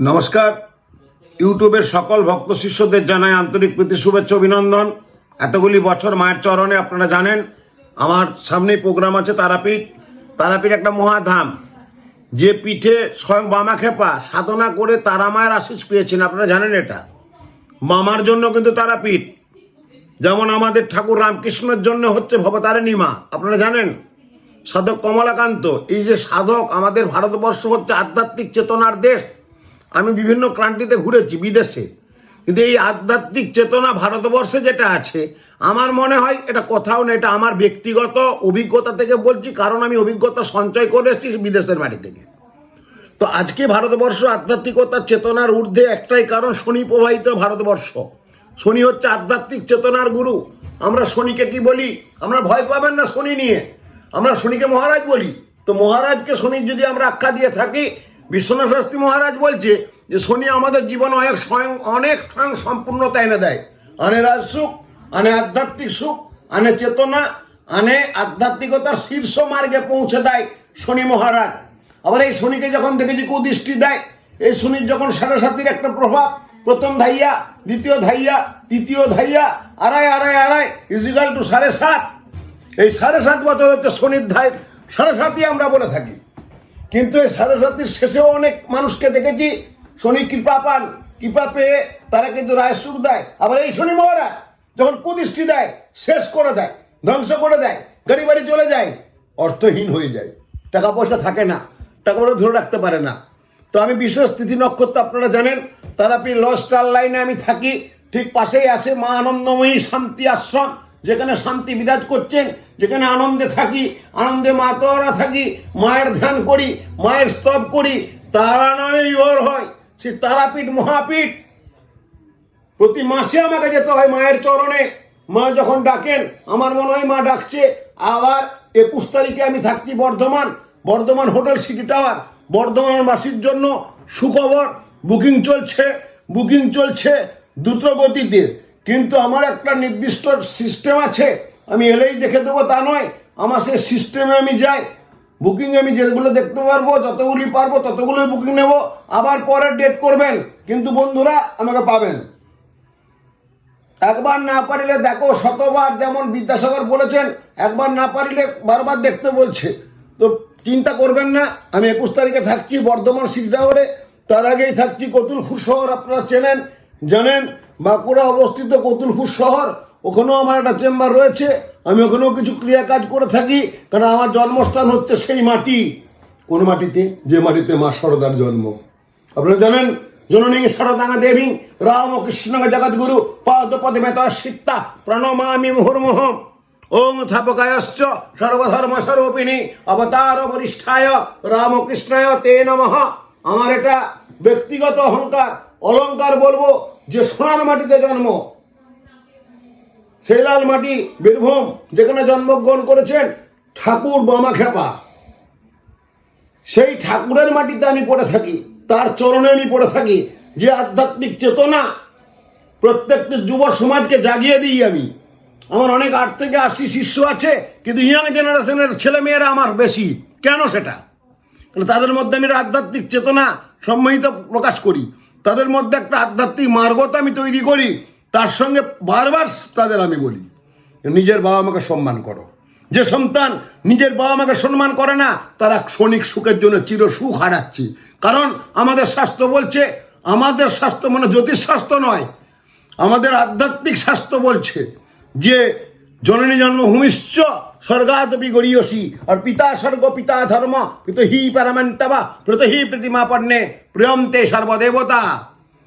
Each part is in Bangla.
নমস্কার। ইউটিউবের সকল ভক্ত শিষ্যদের জানাই আন্তরিক প্রীতি, শুভেচ্ছা, অভিনন্দন। এতগুলি বছর মায়ের চরণে আপনারা জানেন, আমার সামনেই প্রোগ্রাম আছে তারাপীঠ। তারাপীঠ একটা মহাধাম, যে পিঠে স্বয়ং বামা খেপা সাধনা করে তারা মায়ের আশিস পেয়েছেন, আপনারা জানেন এটা? মামার জন্য কিন্তু তারাপীঠ, যেমন আমাদের ঠাকুর রামকৃষ্ণের জন্য হচ্ছে ভবতারিণী মা, আপনারা জানেন? সাধক কমলাকান্ত, এই যে সাধক আমাদের ভারতবর্ষ হচ্ছে আধ্যাত্মিক চেতনার দেশ আমি বিভিন্ন ক্রান্তিতে ঘুরেছি বিদেশে। কিন্তু এই আধ্যাত্মিক চেতনা ভারতবর্ষে যেটা আছে, আমার মনে হয় এটা কোথাও না, এটা আমার ব্যক্তিগত অভিজ্ঞতা থেকে বলছি, কারণ আমি অভিজ্ঞতা সঞ্চয় করে এসেছি বিদেশের বাড়ি থেকে। তো আজকে ভারতবর্ষ আধ্যাত্মিকতার চেতনার ঊর্ধ্বে একটাই কারণ, শনি প্রবাহিত ভারতবর্ষ। শনি হচ্ছে আধ্যাত্মিক চেতনার গুরু। আমরা শনিকে কি বলি? আমরা ভয় পাবেন না শনি নিয়ে। আমরা শনিকে মহারাজ বলি। তো মহারাজকে শনির যদি আমরা আখ্যা দিয়ে থাকি বিশ্বনাথ শাস্ত্রী মহারাজ বলছে যে, শনি আমাদের জীবনে অনেক স্বয়ং অনেক স্বয়ং সম্পূর্ণতা এনে দেয়। আনে রাজ সুখ, আনে আধ্যাত্মিক সুখ, আনে চেতনা, আনে আধ্যাত্মিকতার শীর্ষ মার্গে পৌঁছে দেয় শনি মহারাজ। আবার এই শনিকে যখন দেখেছি কুদৃষ্টি দেয়, এই শনির যখন সাড়ে সাতির একটা প্রভাব, প্রথম ধাইয়া, দ্বিতীয় ধাইয়া, তৃতীয় ধাইয়া, আড়াই আড়াই আড়াই ইজিক্যাল টু সাড়ে সাত। এই সাড়ে সাত বছর হচ্ছে শনির ধাই, সাড়ে সাতই আমরা বলে থাকি। কিন্তু এই সাড়ে সাতির শেষেও অনেক মানুষকে দেখেছি, শনি কৃপা পান, কৃপা পেয়ে তারা কিন্তু রায় সুখ দেয়। আবার এই শনি মহারাজ যখন কুদৃষ্টি দেয়, শেষ করে দেয়, ধ্বংস করে দেয়, গাড়ি বাড়ি চলে যায়, অর্থহীন হয়ে যায়। টাকা পয়সা থাকে না টাকা পয়সা ধরে রাখতে পারে না। তো আমি বিশেষ তিথি নক্ষত্র আপনারা জানেন তারাপি ল স্টার লাইনে আমি থাকি, ঠিক পাশেই আছে মা আনন্দময়ী শান্তি আশ্রম। যেখানে শান্তি বিরাজ করছেন, যেখানে আনন্দে থাকি, আনন্দে মা তোরা থাকি, মায়ের ধ্যান করি, মায়ের স্তব করি, তারা নামে ওর হয় সে তারাপীঠ মহাপীঠ। প্রতি মাসে আমাকে যেতে হয় মায়ের চরণে। মা যখন ডাকেন, আমার মনে হয় মা ডাকছে। আবার একুশ তারিখে আমি থাকছি Bardhaman. Bardhaman hotel city tower. Bardhaman বর্ধমানবাসীর জন্য সুখবর। বুকিং চলছে বুকিং চলছে দ্রুত গতিতে কিন্তু আমার একটা নির্দিষ্ট সিস্টেম আছে, আমি এলেই দেখে দেবো, তা নয়। আমার সেই সিস্টেমে আমি যাই বুকিং আমি যেগুলো দেখতে পারব, যতগুলি পারব, ততগুলোই বুকিং নেব। আবার পরের ডেট করবেন। কিন্তু বন্ধুরা, আমাকে পাবেন। একবার না পারিলে, দেখো, শতবার যেমন বিদ্যাসাগর বলেছেন, একবার না পারিলে বারবার দেখতে বলছে। তো চিন্তা করবেন না, আমি একুশ তারিখে থাকছি বর্ধমান সিদ্ধাগরে তার আগেই থাকছি কতুলপুর শহর, আপনারা চেনেন, জানেন। বাঁকুড়া অবস্থিত কতুলপুর শহর। ওখানেও আমার একটা চেম্বার রয়েছে। আমি ওখানেও কিছু ক্রিয়া কাজ করে থাকি, কারণ আমার জন্মস্থান হচ্ছে সেই মাটি। কোন মাটিতে? যে মাটিতে মা সরদার জন্ম। আপনারা জানেন, জননী সারদাঙ্গা দেবী রামকৃষ্ণ জগদ্গুরু পদ পদে মেত সিত্তা প্রণমামি মুহুর্মুহম ওম থাপকায়শ্চ সর্বধর্ম স্বরূপিণী, অবতার বরিষ্ঠায় রামকৃষ্ণায় তে নমঃ। আমার এটা ব্যক্তিগত অহংকার। অলংকার বলব যে সোনার মাটিতে জন্ম, সেই লাল মাটি বীরভূম যেখানে জন্মগ্রহণ করেছেন ঠাকুর বামা খেপা সেই ঠাকুরের মাটিতে আমি পড়ে থাকি, তার চরণে আমি পড়ে থাকি, যে আধ্যাত্মিক চেতনা প্রত্যেকটি যুব সমাজকে জাগিয়ে দিই আমি। আমার অনেক আট থেকে আশি শিষ্য আছে, কিন্তু ইয়াং জেনারেশনের ছেলে মেয়েরা আমার বেশি। কেন সেটা? তাদের মধ্যে আমি আধ্যাত্মিক চেতনা সম্মোহিত প্রকাশ করি। তাদের মধ্যে একটা আধ্যাত্মিক মার্গতা আমি তৈরি করি, তার সঙ্গে বারবার তাদের আমি বলি নিজের বাবা মাকে সম্মান করো। যে সন্তান নিজের বাবা মাকে সম্মান করে না, তারা ক্ষণিক সুখের জন্য চির সুখ হারাচ্ছে। কারণ আমাদের শাস্ত্র বলছে, আমাদের স্বাস্থ্য মানে জ্যোতিষ স্বাস্থ্য নয়, আমাদের আধ্যাত্মিক স্বাস্থ্য বলছে যে জননী জন্মভূমিশ্চ স্বর্গাদপি গড়িয়সী, আর পিতা স্বর্গ, পিতা ধর্ম, পিত হি পারমান্তবা প্রত হি প্রতিমা পণ্যে প্রিয়ন্তে সর্বদেবতা।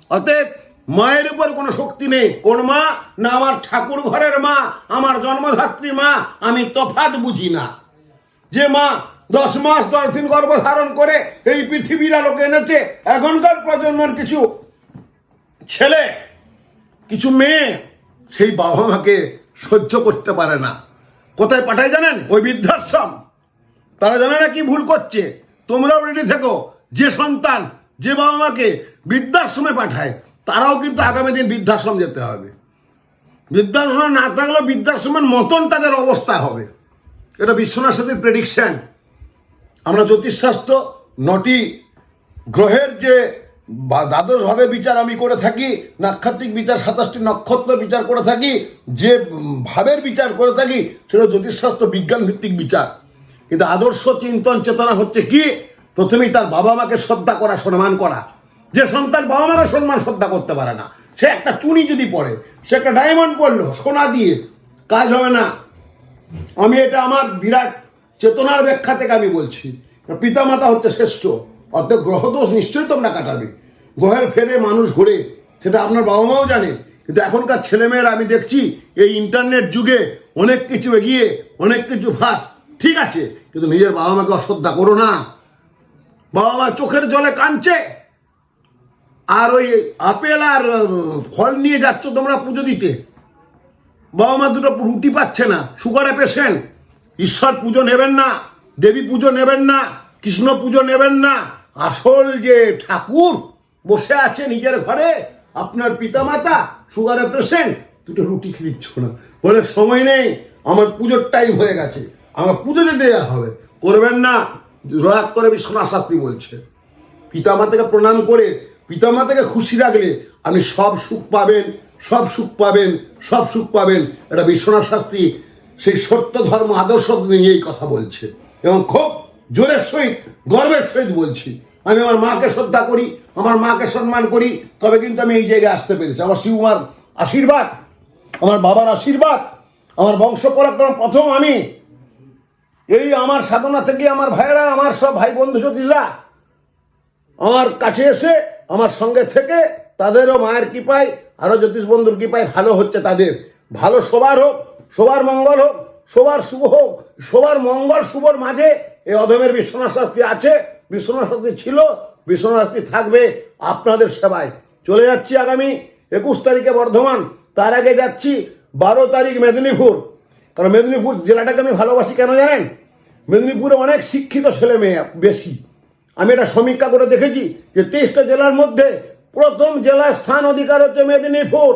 অতএব, মায়ের উপর কোনো শক্তি নেই। কোন মা? না আমার ঠাকুর ঘরের মা, আমার জন্মধাত্রী মা, আমি তফাৎ বুঝি না। যে মা দশ মাস, দশ দিন গর্ভ ধারণ করে এই পৃথিবীর আলোকে এনেছে, এখনকার প্রজন্মের কিছু ছেলে, কিছু মেয়ে, সেই বাবা মাকে সহ্য করতে পারে না। কোথায় পাঠায় জানেন? ওই বৃদ্ধাশ্রম। তারা জানে না কি ভুল করছে। তোমরাও রেডি থেকো। যে সন্তান, যে বাবা মাকে বৃদ্ধাশ্রমে পাঠায়, তারাও কিন্তু আগামী দিন বৃদ্ধাশ্রম যেতে হবে। বৃদ্ধাশ্রমে না থাকলেও বৃদ্ধাশ্রমের মতন তাদের অবস্থা হবে। এটা বিশ্বনাথ সাথে প্রেডিকশন আমরা জ্যোতিষশাস্ত্র নটি গ্রহের যে বা দ্বাদশ ভাবে বিচার আমি করে থাকি নাক্ষত্রিক বিচার, সাতাশটি নক্ষত্র বিচার করে থাকি, যে ভাবের বিচার করে থাকি, সেটা জ্যোতিষশাস্ত্র বিজ্ঞান ভিত্তিক বিচার। কিন্তু আদর্শ চিন্তন চেতনা হচ্ছে কি? প্রথমেই তার বাবা মাকে শ্রদ্ধা করা, সম্মান করা। যে সন্তান বাবা মাকে সম্মান, শ্রদ্ধা করতে পারে না। সে একটা চুনি যদি পড়ে, সে একটা ডায়মন্ড পড়ল, সোনা দিয়ে, কাজ হবে না। আমি এটা আমার বিরাট চেতনার ব্যাখ্যা থেকে আমি বলছি। পিতামাতা হচ্ছে শ্রেষ্ঠ। অর্থাৎ গ্রহদোষ নিশ্চয়ই তোমরা কাটাবে। গ্রহের ফেরে মানুষ ঘোরে, সেটা আপনার বাবা মাও জানে। কিন্তু এখনকার ছেলেমেয়েরা, আমি দেখছি, এই ইন্টারনেট যুগে অনেক কিছু এগিয়ে, অনেক কিছু ফাঁস। ঠিক আছে, কিন্তু নিজের বাবা মাকে অশ্রদ্ধা করো না। বাবা মা চোখের জলে কাঁদছে। আর ওই আপেল আর ফল নিয়ে যাচ্ছ তোমরা পুজো দিতে। বাবা মা দুটো রুটি পাচ্ছে না, সুগারে পেশেন্ট। ঈশ্বর পুজো নেবেন না, দেবী পুজো নেবেন না, কৃষ্ণ পুজো নেবেন না। আসল যে ঠাকুর বসে আছে নিজের ঘরে, আপনার পিতামাতা সুগারে পেশেন্ট দুটো রুটি খেলিচ্ছ না। বলে, সময় নেই, আমার পুজোর টাইম হয়ে গেছে। আমার পুজো দেওয়া হবে। করবেন না। রাত করে বিশ্বনাথ শাস্ত্রী বলছে, পিতামাতাকে প্রণাম করে, পিতামাতাকে খুশি রাখলে আপনি সব সুখ পাবেন, সব সুখ পাবেন, সব সুখ পাবেন। এটা বিশ্বনাথ শাস্ত্রী সেই সত্য ধর্ম আদর্শ নিয়ে এই কথা বলছে এবং খুব জোরের সহিত, গর্বের সহিত বলছি। আমি আমার মাকে শ্রদ্ধা করি, আমার মাকে সম্মান করি, তবে কিন্তু আমি এই জায়গায় আসতে পেরেছি। আমার শিবমার আশীর্বাদ, আমার বাবার আশীর্বাদ, আমার বংশ পরাক্রম প্রথম আমি। এই আমার সাধনা থেকে আমার ভাইয়েরা, আমার সব ভাই বন্ধু সতীশরা আমার কাছে এসে, আমার সঙ্গে থেকে তাদেরও মায়ের কৃপায়, আরও জ্যোতিষ বন্ধুর কৃপায় ভালো হচ্ছে তাদের। ভালো সবার হোক সবার মঙ্গল হোক সবার শুভ হোক সবার মঙ্গল শুভর মাঝে এই অধমের বিশ্বনাথ শাস্তি আছে। বিশ্বনাথ ছিল, বিশ্বনাথ থাকবে আপনাদের সেবায়। চলে যাচ্ছি আগামী একুশ তারিখে বর্ধমান। তার আগে যাচ্ছি বারো তারিখ মেদিনীপুর। কারণ মেদিনীপুর জেলাটাকে আমি ভালোবাসি কেন জানেন? মেদিনীপুরে অনেক শিক্ষিত ছেলে মেয়ে বেশি। আমি এটা সমীক্ষা করে দেখেছি যে তেইশটা জেলার মধ্যে প্রথম জেলায় স্থান অধিকার হচ্ছে মেদিনীপুর।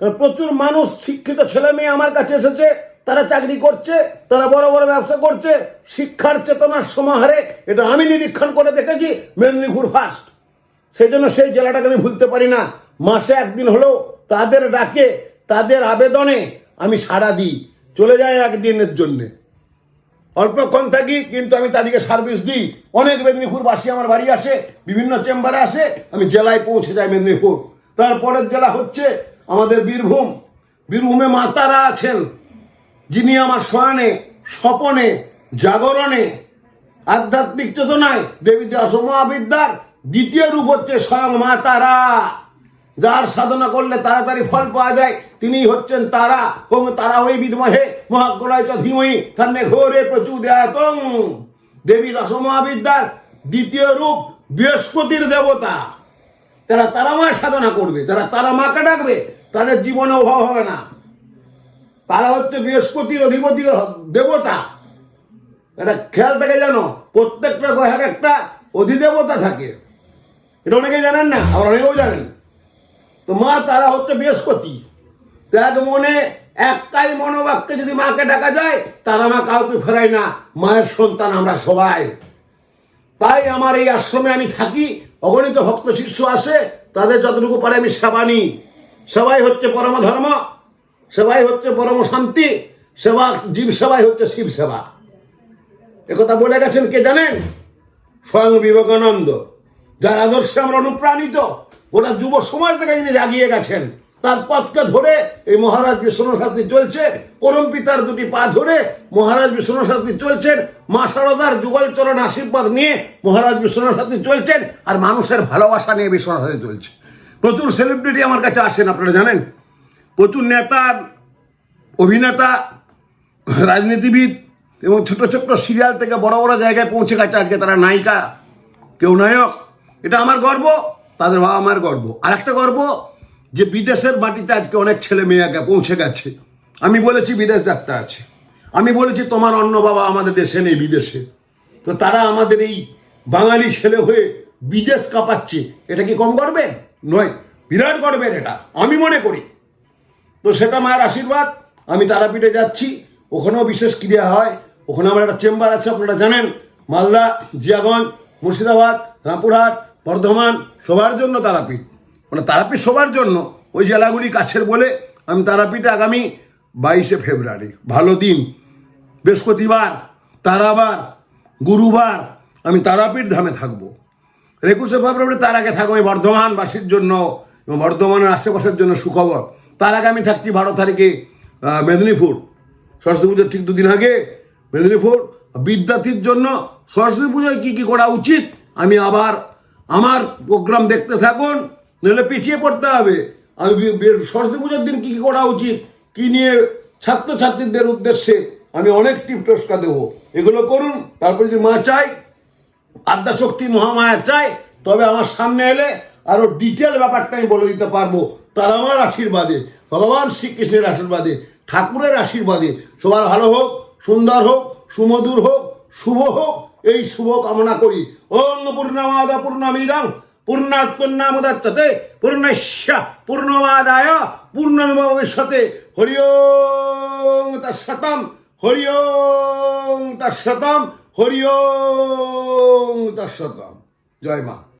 কারণ প্রচুর মানুষ শিক্ষিত ছেলে মেয়ে আমার কাছে এসেছে। তারা চাকরি করছে, তারা বড় বড় ব্যবসা করছে, শিক্ষার চেতনার সমাহারে, এটা আমি নিরীক্ষণ করে দেখেছি মেদিনীপুর ফার্স্ট সেই জন্য সেই জেলাটাকে আমি ভুলতে পারি না। মাসে একদিন হলেও তাদের ডাকে, তাদের আবেদনে আমি সাড়া দিই। চলে যাই একদিনের জন্যে। অল্পক্ষণ থাকি, কিন্তু আমি তাদেরকে সার্ভিস দিই। অনেক মেদিনীপুরবাসী আমার বাড়ি আসে, বিভিন্ন চেম্বারে আসে, আমি জেলায় পৌঁছে যাই মেদিনীপুর। তারপরের জেলা হচ্ছে আমাদের বীরভূম। বীরভূমে মাতারা আছেন। যিনি আমার শয়নে, স্বপনে, জাগরণে, আধ্যাত্মিক চেতনায় দেবী মহাবিদ্যার দ্বিতীয় রূপ হচ্ছে স্বয়ং মা তারা যার সাধনা করলে তাড়াতাড়ি ফল পাওয়া যায় তিনি হচ্ছেন তারা। এবং তারা ওই বিদমহে মহাকলায় চ ধীমহি থান্নে ঘোরে প্রচুদয়াতং। দেবী মহাবিদ্যার দ্বিতীয় রূপ বৃহস্পতির দেবতা। তারা তারা মায়ের সাধনা করবে তারা তারা মাকে ডাকবে, তাদের জীবনে অভাব হবে না। তারা হচ্ছে বৃহস্পতির অধিপতি দেবতা। এটা খেয়াল থেকে জানো? প্রত্যেকটা গ্রহের একটা অধিদেবতা থাকে। এটা অনেকেই জানেন না? আবার অনেকেও জানেন। তো মা, তারা হচ্ছে বৃহস্পতি। তো এক মনে, একটাই মনোবাক্যে যদি মাকে ডাকা যায়, তারা মা কাউকে ফেরায় না। মায়ের সন্তান আমরা সবাই। তাই আমার এই আশ্রমে আমি থাকি। অগণিত ভক্ত শিষ্য আসে। তাদের যতটুকু পারে আমি সেবা নিই। সেবাই হচ্ছে পরম ধর্ম সেবাই হচ্ছে পরম শান্তি, সেবা, জীব সেবাই হচ্ছে শিব সেবা। একথা বলে গেছেন কে জানেন? স্বয়ং বিবেকানন্দ। যার আদর্শে আমরা অনুপ্রাণিত ওরা যুব সমাজ থেকে যিনি জাগিয়ে গেছেন, তার পথকে ধরে এই মহারাজ বিশ্বনাথ শাস্ত্রী চলছে, পরম পিতার দুটি পা ধরে মহারাজ বিশ্বনাথ শাস্ত্রী চলছেন, মা সারদার যুগল চরণ আশীর্বাদ নিয়ে মহারাজ বিশ্বনাথ চলছেন, আর মানুষের ভালোবাসা নিয়ে বিশ্বনাথ চলছে। প্রচুর সেলিব্রিটি আমার কাছে আসেন, আপনারা জানেন? প্রচুর নেতা, অভিনেতা, রাজনীতিবিদ এবং ছোট ছোট সিরিয়াল থেকে বড় বড় জায়গায় পৌঁছে গেছে আজকে তারা নায়িকা। কেউ নায়ক। এটা আমার গর্ব, তাদের বাবা মায়ের গর্ব। আর একটা গর্ব যে বিদেশের মাটিতে আজকে অনেক ছেলে মেয়েকে পৌঁছে গেছে। আমি বলেছি বিদেশ যাত্রা আছে। আমি বলেছি তোমার অন্য বাবা আমাদের দেশে নেই, বিদেশে। তো তারা আমাদের এই বাঙালি ছেলে হয়ে বিদেশ কাঁপাচ্ছে, এটা কি কম গর্বের নয়। বিরাট গর্বের এটা। আমি মনে করি। তো সেটা মায়ের আশীর্বাদ, আমি তারাপীঠে যাচ্ছি, ওখানেও বিশেষ ক্রিয়া হয়, ওখানে আমার একটা চেম্বার আছে, আপনারা জানেন, মালদা, জিয়াগঞ্জ, মুর্শিদাবাদ, রামপুরহাট, বর্ধমান, সবার জন্য তারাপীঠ। মানে তারাপীঠ সবার জন্য, ওই জেলাগুলি কাছের বলে আমি তারাপীঠে আগামী বাইশে ফেব্রুয়ারি, ভালো দিন। বৃহস্পতিবার, তারাবার, গুরুবার, আমি তারাপীঠ ধামে থাকব। একুশে ফেব্রুয়ারি তার আগে থাকব আমি বর্ধমানবাসীর জন্য এবং বর্ধমানের আশেপাশের জন্য সুখবর। তার আগে আমি থাকছি বারো তারিখে মেদিনীপুর। সরস্বতী পুজোর ঠিক দুদিন আগে মেদিনীপুর। বিদ্যার্থীর জন্য সরস্বতী পুজোয় কী কী করা উচিত আমি আবার আমার প্রোগ্রাম দেখতে থাকুন, নইলে পিছিয়ে পড়তে হবে। আমি সরস্বতী পুজোর দিন কী কী করা উচিত, কী নিয়ে ছাত্রছাত্রীদের উদ্দেশ্যে আমি অনেক টিপ দেবো। এগুলো করুন, তারপরে যদি মা চাই আদ্যাশক্তি মহামায়া চাই তবে আমার সামনে এলে আরও ডিটেল ব্যাপারটা আমি বলে দিতে পারব। তার আমার আশীর্বাদে, ভগবান শ্রীকৃষ্ণের আশীর্বাদে, ঠাকুরের আশীর্বাদে। সবার ভালো হোক, সুন্দর হোক, সুমধুর হোক, শুভ হোক, এই শুভ কামনা করি। ওম পূর্ণমাদ পূর্ণমিদং, পূর্ণাৎ পূর্ণামুদাচ্যতে পূর্ণস্য পূর্ণমাদায় পূর্ণমিম ভবিষ্যতে। হরি ওং তৎসতম, হরি ওং তৎসতম, হরি ওং তৎসতম। জয় মা।